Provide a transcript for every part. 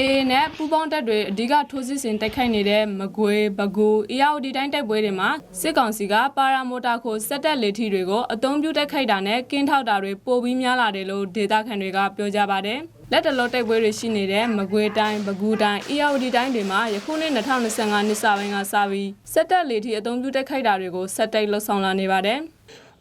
အေးနဲ့ပူပေါင်းတပ်တွေအဓိကထိုးစစ်ဆင်တိုက်ခိုက်နေတဲ့မကွေးဘကူအေယာဝတီတိုင်းတိုက်ပွဲတွေမှာစစ်ကောင်စီကပါရာမိုတာခိုစက်တက်လေထီတွေကိုအုံပြုတိုက်ခိုက်တာနဲ့ကင်းထောက်တာတွေပိုပြီးများလာတယ်လို့ဒေသခံတွေကပြောကြပါတယ်။လက်တလောတိုက်ပွဲတွေရှိနေတဲ့မကွေးတိုင်းဘကူတိုင်းအေယာဝတီတိုင်းတွေမှာယခုနှစ်2025နှစ်စပိုင်းကစပြီးစက်တက်လေထီအုံပြုတိုက်ခိုက်တာတွေကိုဆက်တိုက်လှုပ်ဆောင်လာနေပါတယ်။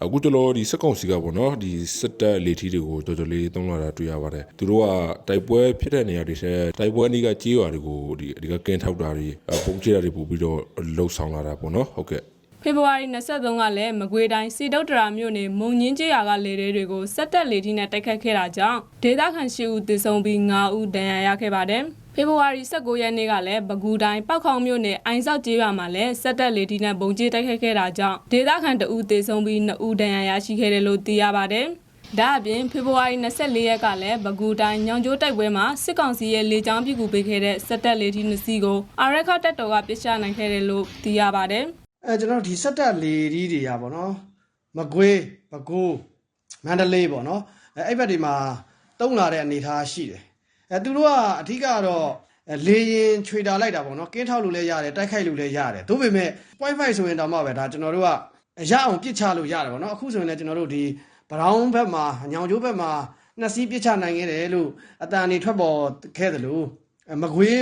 အခုတလောဒီစက်ကောင်စီကပေါ့နော်ဒီစစ်တပ်လေထီတွေကိုတော်တော်လေးသုံးလာတာတွေ့ရပါတယ်သူတို့ကတိုက်ပွဲဖြစ်တဲ့နေရာတွေဆက်တိုက်ပွဲအနည်းကကြေးရွာတွေကိုဒီအဒီကကင်းထောက်တာတွေအပုံချတာတွေပို့ပြီးတော့လှုပ်ဆောင်လာတာပေါ့နော်ဟုတ်ကဲ့ဖေဖော်ဝါရီ23ကလည်းမကွေးတိုင်းစီတုတ်တရာမြို့နယ်မုံညင်းကျေးရွာကလေတွေတွေကိုစက်တက်လေထီနဲ့တိုက်ခတ်ခဲ့တာကြောင့်ဒေသခံရှိဦးသေဆုံးပြီး9ဦးဒဏ်ရာရခဲ့ပါတယ်။ ဖေဖော်ဝါရီ19ရက်နေ့ကလည်းပဲခူးတိုင်းပောက်ခေါင်မြို့နယ်အိုင်ဆောက်ကျေးရွာမှာလည်းစက်တက်လေထီနဲ့ဘုံကျဲတိုက်ခတ်ခဲ့တာကြောင့်ဒေသခံတဦးသေဆုံးပြီး2ဦးဒဏ်ရာရရှိခဲ့တယ်လို့သိရပါတယ်။ဒါအပြင်ဖေဖော်ဝါရီ24ရက်ကလည်းဘကူတိုင်းညောင်ကျိုးတိုက်ပွဲမှာစစ်ကောင်စီရဲ့လေကြောင်းပစ်ကူပေးခဲ့တဲ့စက်တက်လေထီနှစ်စီးကိုအာရခတက်တော်ကပစ်ချနိုင်ခဲ့တယ်လို့သိရပါတယ်။အဲကျွန်တော်တို့ဒီစက်တက်လေဒီတွေရပါတော့မကွေးပကိုးမန္တလေးပေါ့နော်အဲအဲ့ဘက်တွေမှာတုံးလာတဲ့အနေအထားရှိတယ် အဲသူတို့ကအဓိကတော့အဲလေရင်ခြွေတာလိုက်တာပေါ့နော်ကင်းထောက်လို့လည်းရတယ်တိုက်ခိုက်လို့လည်းရတယ်ဒါပေမဲ့ point 5ဆိုရင်တော့မှပဲဒါကျွန်တော်တို့ကရအောင်ပြစ်ချလို့ရတယ်ပေါ့နော်အခုဆိုရင်လည်းကျွန်တော်တို့ဒီဘရောင်းဘက်မှာညောင်ကျိုးဘက်မှာနှစ်စီးပြစ်ချနိုင်ခဲ့တယ်လို့အတန်နေထွက်ပေါ်ခဲ့တယ်လို့အဲမကွေး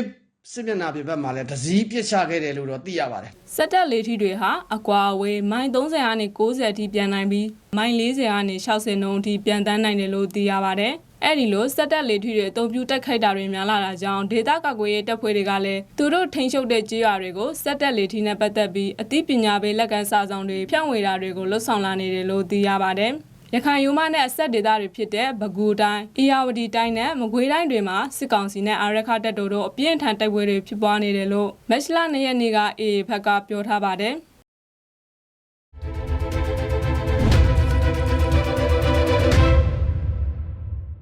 စစ်မျက်နှာပြင်ဘက်မှာလည်းဒစည်းပြစ်ချခဲ့တယ်လို့တော့သိရပါတယ်စက်တက်လေထီတွေဟာအကွာအဝေးမိုင်30ကနေ90အထိပြန်နိုင်ပြီးမိုင်40ကနေ60နှုန်းအထိပြန်တန်းနိုင်တယ်လို့သိရပါတယ်။ အဲ့ဒီလိုစက်တက်လေထီတွေအုံပြုတက်ခိုက်တာတွေများလာတာကြောင့်ဒေသကာကွယ်ရေးတပ်ဖွဲ့တွေကလည်းသူတို့ထိန်းချုပ်တဲ့ကြေးရွာတွေကိုစက်တက်လေထီနဲ့ပတ်သက်ပြီးအသိပညာပေးလက်ကမ်းစာဆောင်တွေဖြန့်ဝေတာတွေကိုလှုပ်ဆောင်လာနေတယ်လို့သိရပါတယ်။ရခိုင်ယူမနဲ့အဆက်ဒေသတွေဖြစ်တဲ့ဘဂူတိုင်း၊အေယာဝတီတိုင်းနဲ့မကွေးတိုင်းတွေမှာစစ်ကောင်စီနဲ့အာရခတပ်တို့တို့အပြင်းထန်တိုက်ပွဲတွေဖြစ်ပွားနေတယ်လို့မက်ရှလာ၂ရက်နေ့ကအေအေဘက်ကပြောထားပါတယ်။